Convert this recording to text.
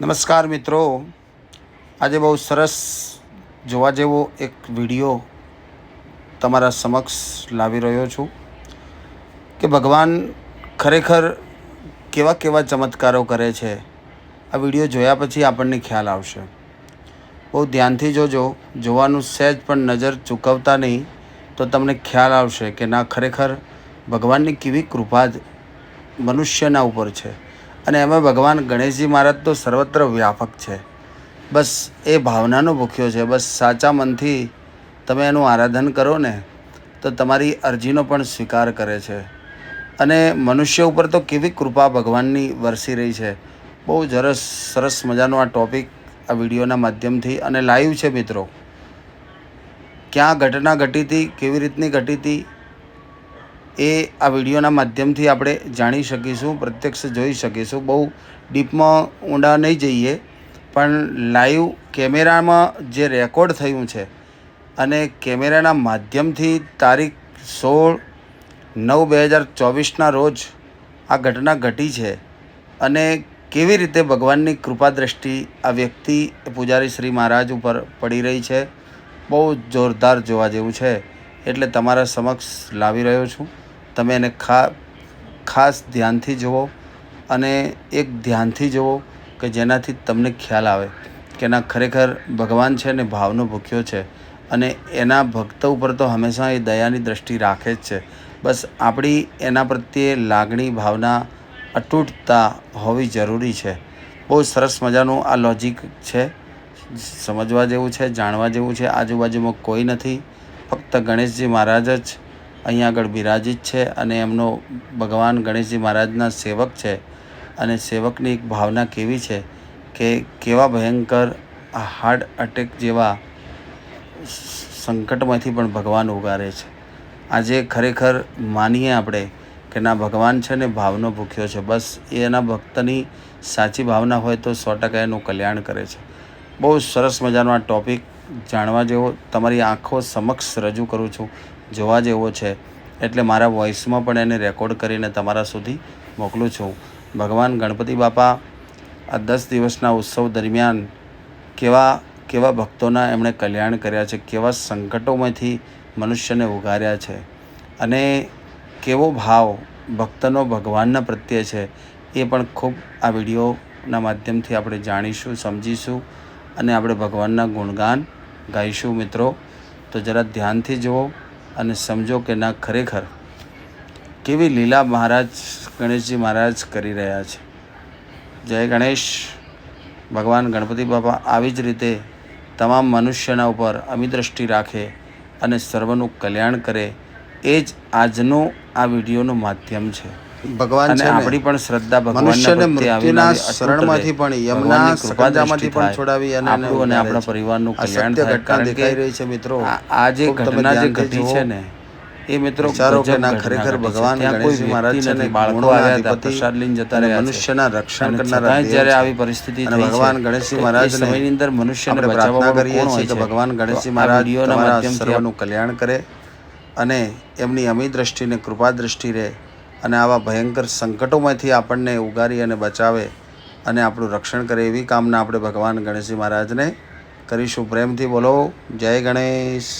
નમસ્કાર મિત્રો. આજે બહુ સરસ જોવા જેવો એક વીડિયો તમારા સમક્ષ લાવી રહ્યો છું કે ભગવાન ખરેખર કેવા કેવા ચમત્કારો કરે છે. આ વીડિયો જોયા પછી આપણને ખ્યાલ આવશે. બહુ ધ્યાનથી જોજો, જોવાનું સહેજ પણ નજર ચૂકવતા નહીં તો તમને ખ્યાલ આવશે કે ના, ખરેખર ભગવાનની કેવી કૃપા મનુષ્યના ઉપર છે. અને એમાં ભગવાન ગણેશજી મહારાજ તો સર્વત્ર વ્યાપક છે. બસ એ ભાવનાનો ભૂખ્યો છે. બસ સાચા મનથી તમે એનું આરાધન કરો ને, તો તમારી અરજીનો પણ સ્વીકાર કરે છે. અને મનુષ્ય ઉપર તો કેવી કૃપા ભગવાનની વરસી રહી છે. બહુ સરસ સરસ મજાનો આ ટોપિક આ વિડીયોના માધ્યમથી અને લાઈવ છે મિત્રો. ક્યાં ઘટના ઘટી હતી, કેવી રીતની ઘટી હતી એ આ વિડીયોના માધ્યમથી આપણે જાણી શકીશું, પ્રત્યક્ષ જોઈ શકીશું. બહુ ડીપમાં ઊંડા નહીં જઈએ, પણ લાઈવ કેમેરામાં જે રેકોર્ડ થયું છે અને કેમેરાના માધ્યમથી તારીખ સોળ નવ બે હજાર ચોવીસના રોજ આ ઘટના ઘટી છે અને કેવી રીતે ભગવાનની કૃપા દ્રષ્ટિ આ વ્યક્તિ પૂજારી શ્રી મહારાજ ઉપર પડી રહી છે, બહુ જોરદાર જોવા જેવું છે. એટલે તમારા સમક્ષ લાવી રહ્યો છું. તમે એને ખા, ખાસ ધ્યાનથી જુઓ અને એક ધ્યાનથી જુઓ કે જેનાથી તમને ખ્યાલ આવે કે ના ખરેખર ભગવાન છે ને ભાવનો ભૂખ્યો છે અને એના ભક્ત ઉપર તો હંમેશા એ દયાની દ્રષ્ટિ રાખે જ છે. બસ આપણી એના પ્રત્યે લાગણી, ભાવના અતૂટતા હોવી જરૂરી છે. બહુ સરસ મજાનું આ લોજિક છે. સમજવા જેવું છે, જાણવા જેવું છે, આજુબાજુમાં કોઈ નથી. ફક્ત ગણેશજી મહારાજ જ અહીંયા આગળ બિરાજિત છે અને એમનો ભગવાન ગણેશજી મહારાજના સેવક છે. અને સેવકની એક ભાવના કેવી છે કે કેવા ભયંકર હાર્ટ અટેક જેવા સંકટમાંથી પણ ભગવાન ઉગારે છે. આજે ખરેખર માનીએ આપણે કે ના, ભગવાન છે ને ભાવનો ભૂખ્યો છે. બસ એના ભક્તની સાચી ભાવના હોય તો સો ટકા એનું કલ્યાણ કરે છે. બહુ સરસ મજાનો આ ટૉપિક જાણવા જેવો તમારી આંખો સમક્ષ રજૂ કરું છું, જોવા જેવો છે. એટલે મારા વોઇસમાં પણ એને રેકોર્ડ કરીને તમારા સુધી મોકલું છું. ભગવાન ગણપતિ બાપા, આ દસ દિવસના ઉત્સવ દરમિયાન કેવા કેવા ભક્તોના એમણે કલ્યાણ કર્યા છે, કેવા સંકટોમાંથી મનુષ્યને ઉગાર્યા છે અને કેવો ભાવ ભક્તનો ભગવાનના પ્રત્યે છે એ પણ ખૂબ આ વિડીયોના માધ્યમથી આપણે જાણીશું, સમજીશું. અને આપણે ભગવાનના ગુણગાન ગાઈશું મિત્રો. તો જરા ધ્યાનથી જુઓ અને સમજો કે ના ખરેખર કેવી લીલા મહારાજ ગણેશજી મહારાજ કરી રહ્યા છે. જય ગણેશ. ભગવાન ગણપતિ બાપા આવી જ રીતે તમામ મનુષ્યના ઉપર અમિદ્રષ્ટિ રાખે અને સર્વનું કલ્યાણ કરે એ જ આજનો આ વિડીયોનું માધ્યમ છે. ભગવાન છે આપણી પણ શ્રદ્ધા ભગવાન મનુષ્યને મૃત્યુના શરણમાંથી પણ યમના સકંજામાંથી પણ છોડાવી અને આપણું અને આપણા પરિવારનું કલ્યાણ થાય. કારણ દેખાઈ રહી છે મિત્રો. આ- જે ઘટના જે ઘટી છે ને એ મિત્રો વિચારો કે ના ખરેખર ભગવાન ત્યાં ગણેશજી મહારાજ છે ને બાળકો આવ્યા હતા પ્રસાદ લઈને જતા રહ્યા મનુષ્યના રક્ષણ કરનારા જ્યારે આવી પરિસ્થિતિ થઈ ભગવાન ગણેશજી મહારાજ સમયની અંદર મનુષ્યને પ્રાર્થના કરીએ છીએ કે ભગવાન આ મહારાજ તમારા સર્વનું કલ્યાણ કરે અને એમની અમી દ્રષ્ટિને કૃપા દ્રષ્ટિ રહે. અને આવા ભયંકર સંકટોમાંથી આપણને ઉગારી અને બચાવે અને આપણું રક્ષણ કરે એવી કામના આપણે ભગવાન ગણેશજી મહારાજને કરીશું. પ્રેમથી બોલો, જય ગણેશ.